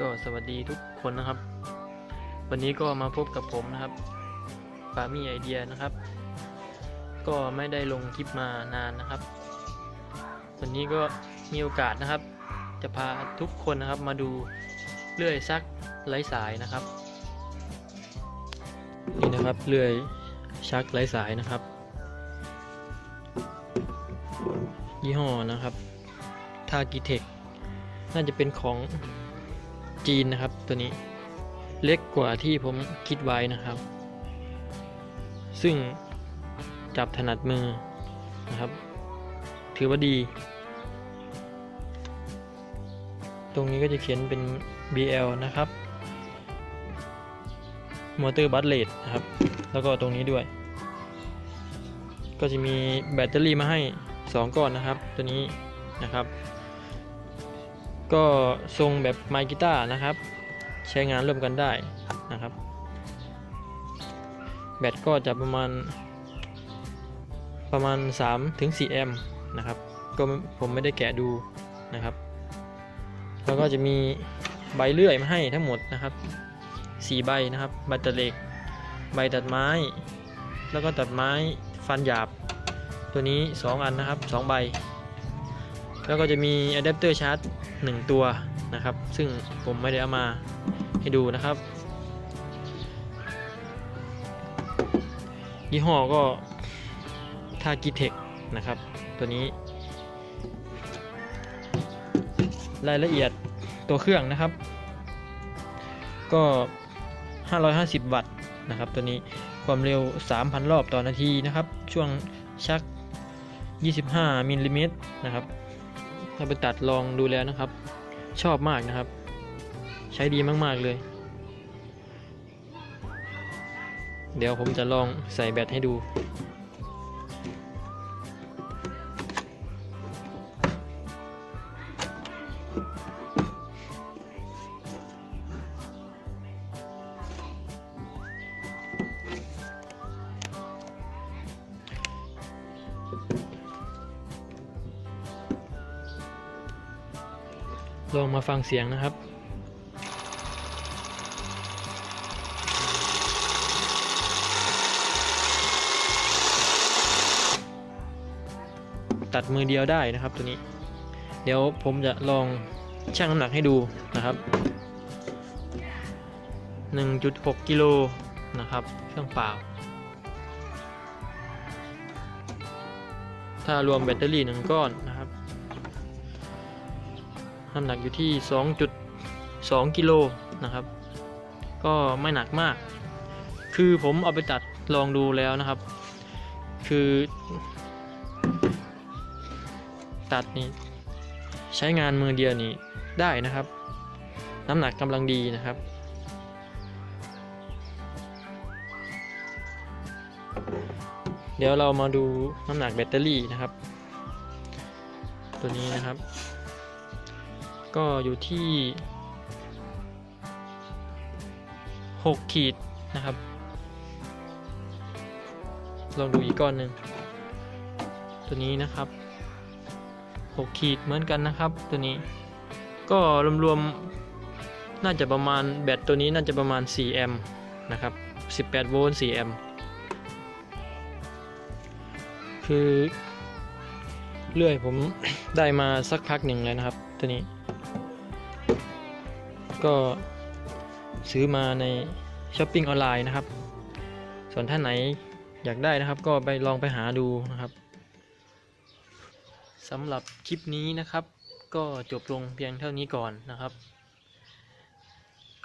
ก็สวัสดีทุกคนนะครับ วันนี้ก็มาพบกับผมนะครับปามีไอเดียนะครับ ก็ไม่ได้ลงคลิปมานานนะครับ วันนี้ก็มีโอกาสนะครับ จะพาทุกคนนะครับมาดูเลื่อยซักไร้สายนะครับ นี่นะครับเลื่อยชักไร้สายนะครับ ยี่ห้อนะครับทากิเทคน่าจะเป็นของ จีนนะครับตัวนี้เล็กกว่าที่ผมคิดไว้นะครับ ซึ่งจับถนัดมือนะครับ ถือว่าดี ตรงนี้ก็จะเขียนเป็น BL นะครับมอเตอร์บัตเลดนะครับ แล้วก็ตรงนี้ด้วย ก็จะมีแบตเตอรี่มาให้ 2 ก้อนนะครับ ตัวนี้นะครับ ก็ทรงแบบไมค์กีตาร์นะครับ ใช้งานร่วมกันได้นะครับ แบตก็จะประมาณประมาณ3ถึง4แอมป์นะครับ ก็ผมไม่ได้แกะดูนะครับ แล้วก็จะมีใบเลื่อยมาให้ทั้งหมดนะครับ4ใบนะครับ ใบตัดเหล็ก ใบตัดไม้ แล้วก็ตัดไม้ฟันหยาบ ตัวนี้ 2 อันนะครับ 2 ใบ แล้วก็จะมีอะแดปเตอร์ชาร์จ1ตัวนะครับ ซึ่งผมไม่ได้เอามาให้ดูนะครับ ยี่ห้อก็ทากิเทคนะครับ ตัวนี้ รายละเอียดตัวเครื่องนะครับ ก็ 550 วัตต์นะครับ ตัวนี้ความเร็ว 3,000 รอบต่อนาทีนะครับ ช่วงชัก 25 มิลลิเมตรนะครับ เราไปตัดลองดูแล้วนะครับ ชอบมากนะครับ ใช้ดีมากๆเลย เดี๋ยวผมจะลองใส่แบตให้ดู ลองมาฟังเสียงนะครับตัดมือเดียวได้นะครับตัวนี้ เดี๋ยวผมจะลองชั่งน้ำหนักให้ดูนะครับ 1.6 กิโลนะครับ เครื่องเปล่า ถ้ารวมแบตเตอรี่หนึ่งก้อนนะครับ น้ำหนักอยู่ที่ 2.2 กิโลนะครับ ก็ไม่หนักมาก คือผมเอาไปตัดลองดูแล้วนะครับ คือ ตัดนี่ใช้งานมือเดียวนี่ได้นะครับ น้ำหนักกำลังดีนะครับเดี๋ยวเรามาดูน้ำหนักแบตเตอรี่นะครับ ตัวนี้นะครับ ก็อยู่ที่ 6 ขีดนะครับ ลองดูอีกก้อนหนึ่งตัวนี้นะครับ 6 ขีดเหมือนกันนะครับ ตัวนี้ก็รวมๆน่าจะประมาณแบตตัวนี้น่าจะประมาณ 4 แอมป์นะครับ 18 โวลต์ 4 แอมป์คือเลื่อยผมได้มาสักพักหนึ่งแล้วนะครับ ตัวนี้ ก็ซื้อมาในช้อปปิ้งออนไลน์นะครับ ส่วนท่านไหนอยากได้นะครับ ก็ไปลองไปหาดูนะครับสำหรับคลิปนี้นะครับ ก็จบลงเพียงเท่านี้ก่อนนะครับ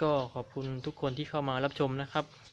ก็ขอบคุณทุกคนที่เข้ามารับชมนะครับ